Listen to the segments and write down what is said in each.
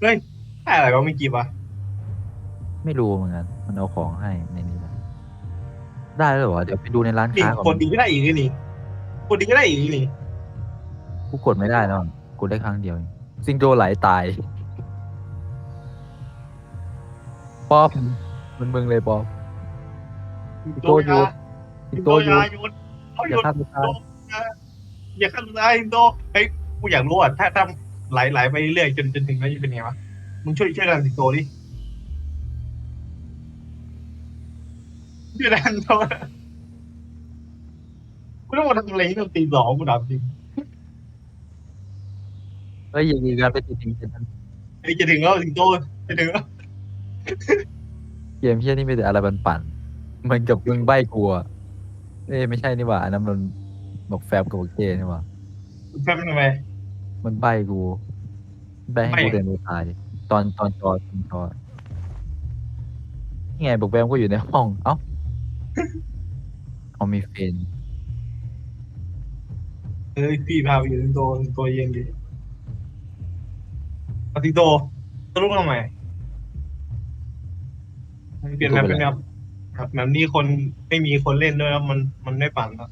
เฮ้ยได้อะไรก็ไม่กี่วะไม่รู้เหมือนกัน มันเอาของให้ในนี้แหละได้แล้วเหรอ เดี๋ยวไปดูในร้านนี่ค้าก่คอนนดีก็ได้อีกนี่คนดีก็ได้อีกนี่กูกดไม่ได้แล้วกดได้ครั้งเดียวเองซิงโดไหลตาย ป๊อปมันมึงเลยป๊อปโตอยู่สิงโตโตออยู่ย่าหยุดเขาหอย่ายุดฆ่าตัวตายอย่าฆ่าตัวตายโตเฮ้ยกูอยากรู้อะถ้าถ้า ไหลไหลไปเรื่อยๆจนจนถึงนั้นจะเป็นไงวะมึงช่วยช่วยดันสิงโตดิช่วยดันโตนะกูต้องมาทำอะไรที่ตอนตีสองกูดับจริงเฮ้ยอย่างนี้การไปติดจริงจังไอ้ยจะถึงแล้วสิงโตจะถึงแล้วเกมเฮี้ยนี่ไม่แต่อะไรบันปั่นๆเหมันกับมึงใบ้กลัว เอ้ยไม่ใช่นี่หว่าอันนั้นมันบอกแฟบกับโอเคนี่หว่า แป๊บทำไม มันใบ้กูใบ้ให้กูใบ้ เดินไปตาย ตอนตอนจอตอนจอนี่ไงบอกแวมก็อยู่ในห้อง เอ้า เอามีเฟนเฮ้ยพี่พาไปอยู่สิงโตสิงโตเย็นดิเอาสิโตตะลุกทำไมเปลี่ยนแมปเป็นแมปแบบแบบนี้คนไม่มีคนเล่นด้วยแล้วมันมันไม่ปั่นแล้ว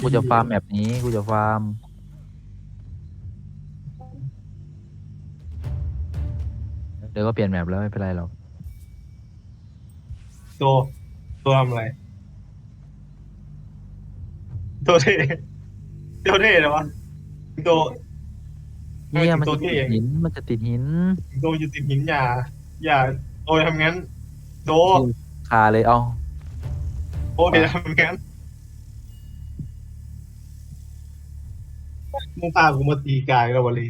กูจะฟาร์มแบบนี้กูจะฟาร์ม เดี๋ยวก็เปลี่ยนแมปแล้วไม่เป็นไรหรอกโตโตทำอะไรโตเท่โตเท่เหรอวะโตเนี่ยมันตัวจะที่ติดหินมันจะติดหินโตอยู่ติดหินอย่า อย่าโตทำงั้นโตคาเลยเอาโตอย่าทำงั้น มึงพากูมาตีกายแล้ววันนี้